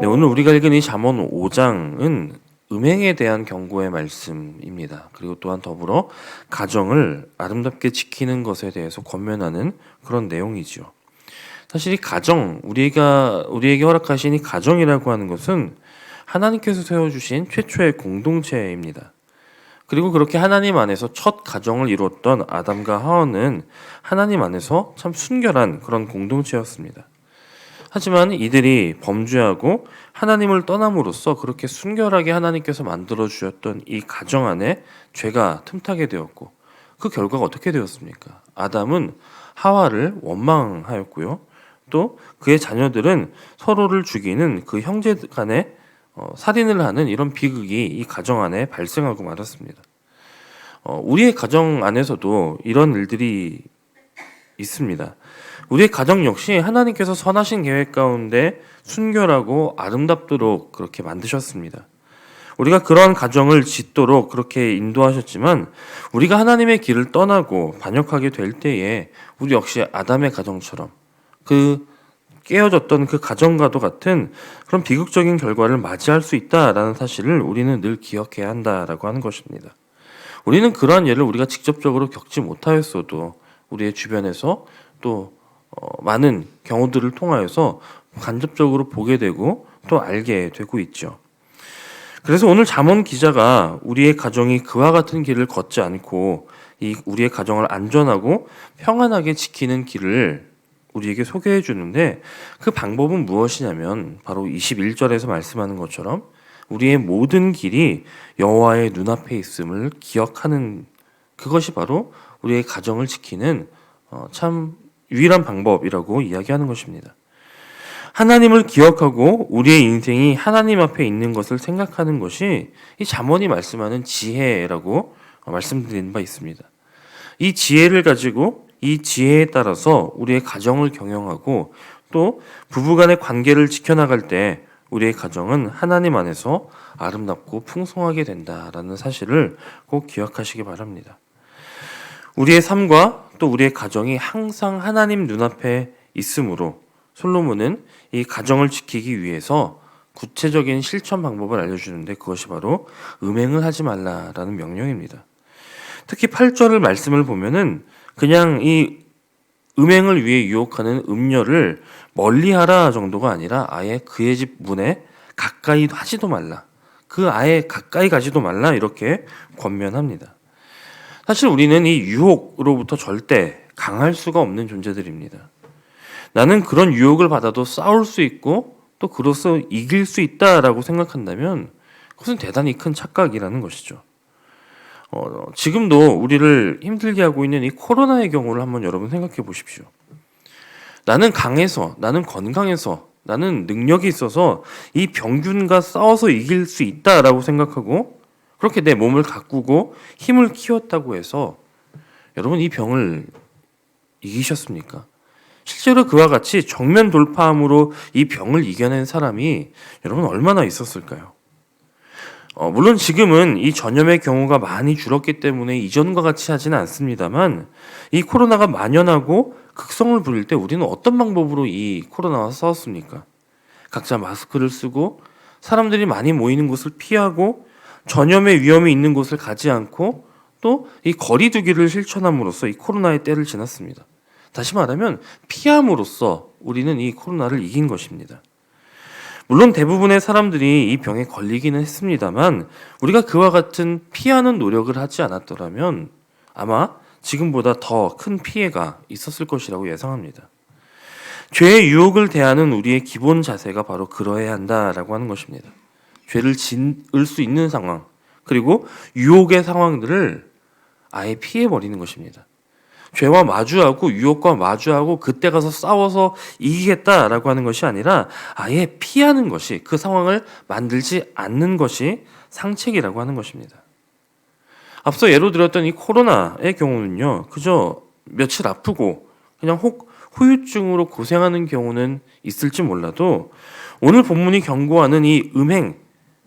네, 오늘 우리가 읽은 이 잠언 5장은 음행에 대한 경고의 말씀입니다. 그리고 또한 더불어 가정을 아름답게 지키는 것에 대해서 권면하는 그런 내용이지요. 사실 이 가정, 우리가 우리에게 허락하신 이 가정이라고 하는 것은 하나님께서 세워 주신 최초의 공동체입니다. 그리고 그렇게 하나님 안에서 첫 가정을 이루었던 아담과 하와는 하나님 안에서 참 순결한 그런 공동체였습니다. 하지만 이들이 범죄하고 하나님을 떠남으로써 그렇게 순결하게 하나님께서 만들어 주셨던 이 가정 안에 죄가 틈타게 되었고 그 결과가 어떻게 되었습니까? 아담은 하와를 원망하였고요. 또 그의 자녀들은 서로를 죽이는 그 형제 간에 어, 살인을 하는 이런 비극이 이 가정 안에 발생하고 말았습니다. 어, 우리의 가정 안에서도 이런 일들이 있습니다. 우리의 가정 역시 하나님께서 선하신 계획 가운데 순결하고 아름답도록 그렇게 만드셨습니다. 우리가 그러한 가정을 짓도록 그렇게 인도하셨지만 우리가 하나님의 길을 떠나고 반역하게 될 때에 우리 역시 아담의 가정처럼 그 깨어졌던 그 가정과도 같은 그런 비극적인 결과를 맞이할 수 있다라는 사실을 우리는 늘 기억해야 한다라고 하는 것입니다. 우리는 그러한 예를 우리가 직접적으로 겪지 못하였어도 우리의 주변에서 또 어, 많은 경우들을 통하여서 간접적으로 보게 되고 또 알게 되고 있죠. 그래서 오늘 잠언 기자가 우리의 가정이 그와 같은 길을 걷지 않고 이 우리의 가정을 안전하고 평안하게 지키는 길을 우리에게 소개해 주는데 그 방법은 무엇이냐면 바로 21절에서 말씀하는 것처럼 우리의 모든 길이 여호와의 눈앞에 있음을 기억하는 그것이 바로 우리의 가정을 지키는 어, 참 유일한 방법이라고 이야기하는 것입니다. 하나님을 기억하고 우리의 인생이 하나님 앞에 있는 것을 생각하는 것이 이 잠언이 말씀하는 지혜라고 말씀드린 바 있습니다. 이 지혜를 가지고 이 지혜에 따라서 우리의 가정을 경영하고 또 부부간의 관계를 지켜나갈 때 우리의 가정은 하나님 안에서 아름답고 풍성하게 된다라는 사실을 꼭 기억하시기 바랍니다. 우리의 삶과 또 우리의 가정이 항상 하나님 눈앞에 있으므로 솔로몬은 이 가정을 지키기 위해서 구체적인 실천 방법을 알려주는데 그것이 바로 음행을 하지 말라라는 명령입니다. 특히 8절을 말씀을 보면은 그냥 이 음행을 위해 유혹하는 음녀를 멀리하라 정도가 아니라 아예 그의 집 문에 가까이 하지도 말라. 그 아예 가까이 가지도 말라 이렇게 권면합니다. 사실 우리는 이 유혹으로부터 절대 강할 수가 없는 존재들입니다. 나는 그런 유혹을 받아도 싸울 수 있고 또 그로써 이길 수 있다라고 생각한다면 그것은 대단히 큰 착각이라는 것이죠. 어, 지금도 우리를 힘들게 하고 있는 이 코로나의 경우를 한번 여러분 생각해 보십시오. 나는 강해서, 나는 건강해서, 나는 능력이 있어서 이 병균과 싸워서 이길 수 있다라고 생각하고 그렇게 내 몸을 가꾸고 힘을 키웠다고 해서 여러분 이 병을 이기셨습니까? 실제로 그와 같이 정면 돌파함으로 이 병을 이겨낸 사람이 여러분 얼마나 있었을까요? 어, 물론 지금은 이 전염의 경우가 많이 줄었기 때문에 이전과 같이 하지는 않습니다만 이 코로나가 만연하고 극성을 부릴 때 우리는 어떤 방법으로 이 코로나와 싸웠습니까? 각자 마스크를 쓰고 사람들이 많이 모이는 곳을 피하고 전염의 위험이 있는 곳을 가지 않고 또 이 거리두기를 실천함으로써 이 코로나의 때를 지났습니다. 다시 말하면 피함으로써 우리는 이 코로나를 이긴 것입니다. 물론 대부분의 사람들이 이 병에 걸리기는 했습니다만 우리가 그와 같은 피하는 노력을 하지 않았더라면 아마 지금보다 더 큰 피해가 있었을 것이라고 예상합니다. 죄의 유혹을 대하는 우리의 기본 자세가 바로 그러해야 한다라고 하는 것입니다. 죄를 짓을 수 있는 상황 그리고 유혹의 상황들을 아예 피해 버리는 것입니다. 죄와 마주하고 유혹과 마주하고 그때 가서 싸워서 이기겠다라고 하는 것이 아니라 아예 피하는 것이 그 상황을 만들지 않는 것이 상책이라고 하는 것입니다. 앞서 예로 들었던 이 코로나의 경우는요, 그저 며칠 아프고 그냥 혹 후유증으로 고생하는 경우는 있을지 몰라도 오늘 본문이 경고하는 이 음행,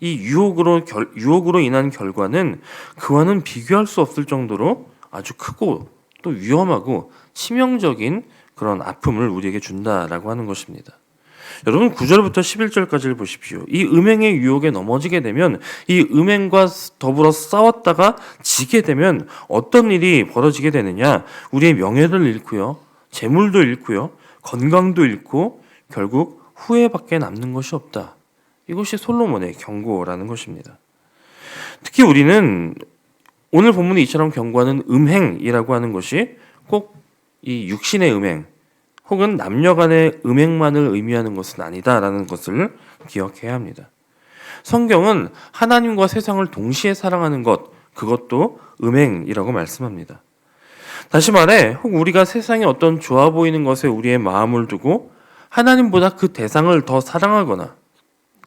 이 유혹으로 결, 유혹으로 인한 결과는 그와는 비교할 수 없을 정도로 아주 크고 또 위험하고 치명적인 그런 아픔을 우리에게 준다라고 하는 것입니다. 여러분 9절부터 11절까지를 보십시오. 이 음행의 유혹에 넘어지게 되면 이 음행과 더불어 싸웠다가 지게 되면 어떤 일이 벌어지게 되느냐? 우리의 명예를 잃고요. 재물도 잃고요. 건강도 잃고 결국 후회밖에 남는 것이 없다. 이것이 솔로몬의 경고라는 것입니다. 특히 우리는 오늘 본문이 이처럼 경고하는 음행이라고 하는 것이 꼭 이 육신의 음행 혹은 남녀 간의 음행만을 의미하는 것은 아니다라는 것을 기억해야 합니다. 성경은 하나님과 세상을 동시에 사랑하는 것, 그것도 음행이라고 말씀합니다. 다시 말해, 혹 우리가 세상에 어떤 좋아 보이는 것에 우리의 마음을 두고 하나님보다 그 대상을 더 사랑하거나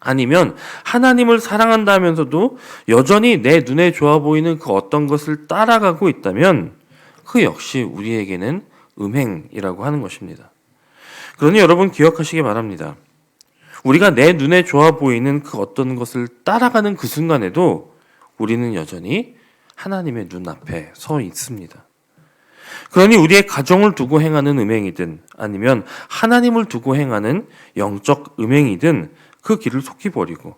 아니면 하나님을 사랑한다면서도 여전히 내 눈에 좋아 보이는 그 어떤 것을 따라가고 있다면 그 역시 우리에게는 음행이라고 하는 것입니다. 그러니 여러분 기억하시기 바랍니다. 우리가 내 눈에 좋아 보이는 그 어떤 것을 따라가는 그 순간에도 우리는 여전히 하나님의 눈앞에 서 있습니다. 그러니 우리의 가정을 두고 행하는 음행이든 아니면 하나님을 두고 행하는 영적 음행이든 그 길을 속히 버리고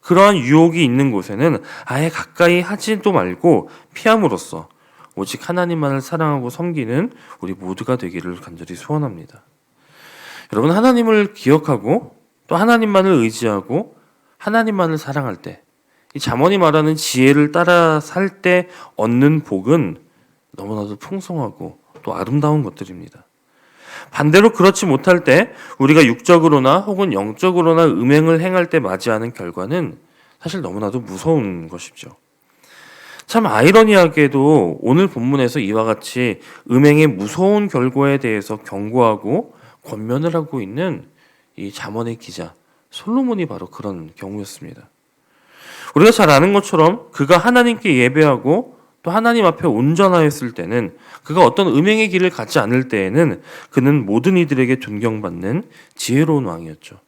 그러한 유혹이 있는 곳에는 아예 가까이 하지도 말고 피함으로써 오직 하나님만을 사랑하고 섬기는 우리 모두가 되기를 간절히 소원합니다. 여러분 하나님을 기억하고 또 하나님만을 의지하고 하나님만을 사랑할 때이 잠언이 말하는 지혜를 따라 살 때 얻는 복은 너무나도 풍성하고 또 아름다운 것들입니다. 반대로 그렇지 못할 때 우리가 육적으로나 혹은 영적으로나 음행을 행할 때 맞이하는 결과는 사실 너무나도 무서운 것이죠. 참 아이러니하게도 오늘 본문에서 이와 같이 음행의 무서운 결과에 대해서 경고하고 권면을 하고 있는 이 잠언의 기자 솔로몬이 바로 그런 경우였습니다. 우리가 잘 아는 것처럼 그가 하나님께 예배하고 또 하나님 앞에 온전하였을 때는 그가 어떤 음행의 길을 갖지 않을 때에는 그는 모든 이들에게 존경받는 지혜로운 왕이었죠.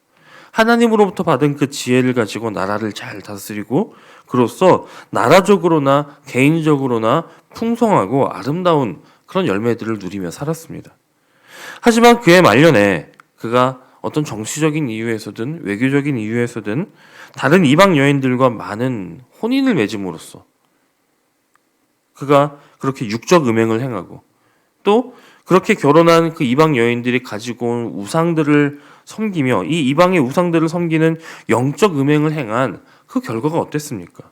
하나님으로부터 받은 그 지혜를 가지고 나라를 잘 다스리고 그로써 나라적으로나 개인적으로나 풍성하고 아름다운 그런 열매들을 누리며 살았습니다. 하지만 그의 말년에 그가 어떤 정치적인 이유에서든 외교적인 이유에서든 다른 이방 여인들과 많은 혼인을 맺음으로써 그가 그렇게 육적 음행을 행하고 또 그렇게 결혼한 그 이방 여인들이 가지고 온 우상들을 섬기며 이 이방의 우상들을 섬기는 영적 음행을 행한 그 결과가 어땠습니까?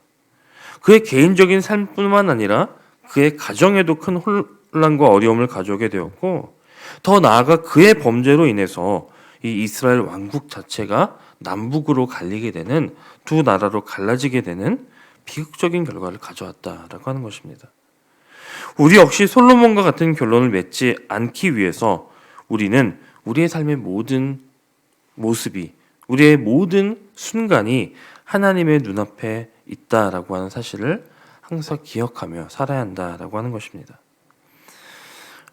그의 개인적인 삶뿐만 아니라 그의 가정에도 큰 혼란과 어려움을 가져오게 되었고 더 나아가 그의 범죄로 인해서 이 이스라엘 왕국 자체가 남북으로 갈리게 되는 두 나라로 갈라지게 되는 비극적인 결과를 가져왔다라고 하는 것입니다. 우리 역시 솔로몬과 같은 결론을 맺지 않기 위해서 우리는 우리의 삶의 모든 모습이 우리의 모든 순간이 하나님의 눈앞에 있다라고 하는 사실을 항상 기억하며 살아야 한다라고 하는 것입니다.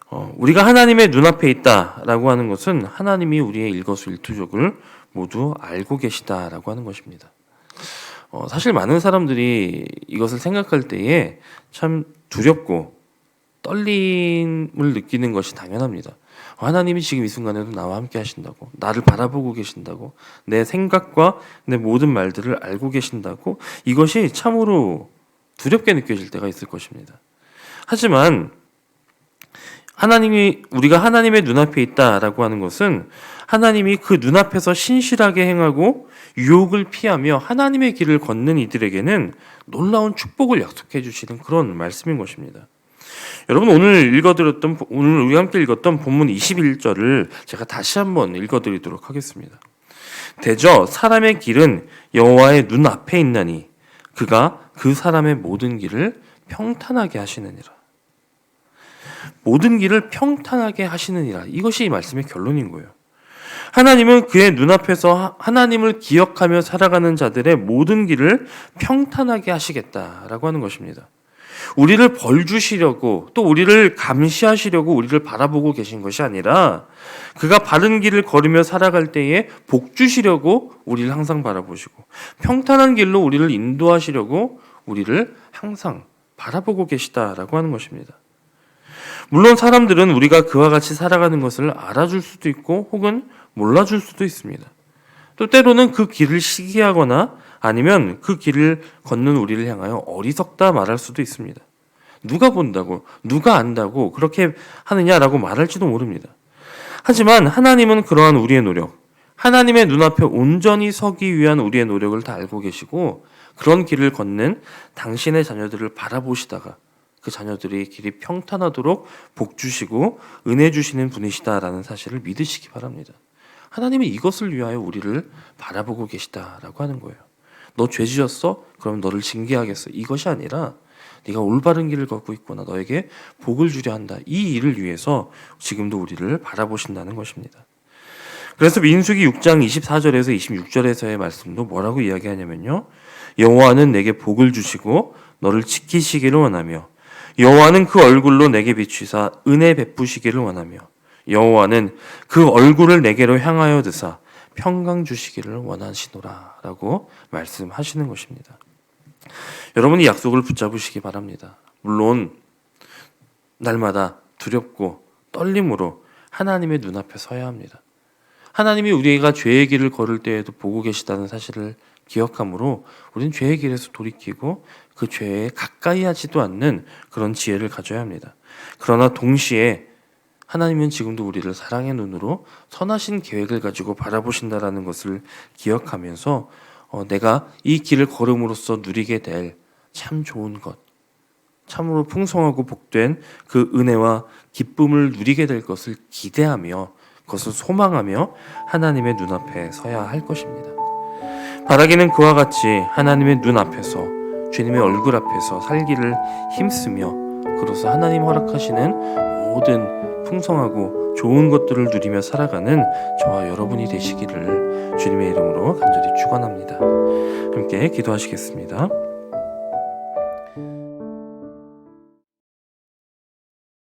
어, 우리가 하나님의 눈앞에 있다라고 하는 것은 하나님이 우리의 일거수일투족을 모두 알고 계시다라고 하는 것입니다. 어, 사실 많은 사람들이 이것을 생각할 때에 참 두렵고 떨림을 느끼는 것이 당연합니다. 하나님이 지금 이 순간에도 나와 함께 하신다고, 나를 바라보고 계신다고, 내 생각과 내 모든 말들을 알고 계신다고, 이것이 참으로 두렵게 느껴질 때가 있을 것입니다. 하지만 하나님이 우리가 하나님의 눈앞에 있다라고 하는 것은 하나님이 그 눈앞에서 신실하게 행하고 유혹을 피하며 하나님의 길을 걷는 이들에게는 놀라운 축복을 약속해 주시는 그런 말씀인 것입니다. 여러분 오늘 읽어드렸던 오늘 우리 함께 읽었던 본문 21절을 제가 다시 한번 읽어드리도록 하겠습니다. 대저 사람의 길은 여호와의 눈 앞에 있나니 그가 그 사람의 모든 길을 평탄하게 하시느니라. 모든 길을 평탄하게 하시느니라. 이것이 이 말씀의 결론인 거예요. 하나님은 그의 눈앞에서 하나님을 기억하며 살아가는 자들의 모든 길을 평탄하게 하시겠다라고 하는 것입니다. 우리를 벌 주시려고 또 우리를 감시하시려고 우리를 바라보고 계신 것이 아니라 그가 바른 길을 걸으며 살아갈 때에 복 주시려고 우리를 항상 바라보시고 평탄한 길로 우리를 인도하시려고 우리를 항상 바라보고 계시다라고 하는 것입니다. 물론 사람들은 우리가 그와 같이 살아가는 것을 알아줄 수도 있고 혹은 몰라줄 수도 있습니다. 또 때로는 그 길을 시기하거나 아니면 그 길을 걷는 우리를 향하여 어리석다 말할 수도 있습니다. 누가 본다고, 누가 안다고 그렇게 하느냐라고 말할지도 모릅니다. 하지만 하나님은 그러한 우리의 노력, 하나님의 눈앞에 온전히 서기 위한 우리의 노력을 다 알고 계시고 그런 길을 걷는 당신의 자녀들을 바라보시다가 그 자녀들이 길이 평탄하도록 복 주시고 은혜 주시는 분이시다라는 사실을 믿으시기 바랍니다. 하나님이 이것을 위하여 우리를 바라보고 계시다라고 하는 거예요. 너 죄 지었어? 그럼 너를 징계하겠어. 이것이 아니라 네가 올바른 길을 걷고 있구나. 너에게 복을 주려 한다. 이 일을 위해서 지금도 우리를 바라보신다는 것입니다. 그래서 민수기 6장 24절에서 26절에서의 말씀도 뭐라고 이야기하냐면요. 여호와는 내게 복을 주시고 너를 지키시기를 원하며 여호와는 그 얼굴로 내게 비추사 은혜 베푸시기를 원하며 여호와는 그 얼굴을 내게로 향하여 드사 평강 주시기를 원하시노라라고 말씀하시는 것입니다. 여러분이 약속을 붙잡으시기 바랍니다. 물론 날마다 두렵고 떨림으로 하나님의 눈앞에 서야 합니다. 하나님이 우리가 죄의 길을 걸을 때에도 보고 계시다는 사실을 기억하므로 우리는 죄의 길에서 돌이키고 그 죄에 가까이 하지도 않는 그런 지혜를 가져야 합니다. 그러나 동시에 하나님은 지금도 우리를 사랑의 눈으로 선하신 계획을 가지고 바라보신다라는 것을 기억하면서 어, 내가 이 길을 걸음으로써 누리게 될 참 좋은 것, 참으로 풍성하고 복된 그 은혜와 기쁨을 누리게 될 것을 기대하며 그것을 소망하며 하나님의 눈앞에 서야 할 것입니다. 바라기는 그와 같이 하나님의 눈 앞에서 주님의 얼굴 앞에서 살기를 힘쓰며 그로써 하나님 허락하시는 모든 풍성하고 좋은 것들을 누리며 살아가는 저와 여러분이 되시기를 주님의 이름으로 간절히 축원합니다. 함께 기도하시겠습니다.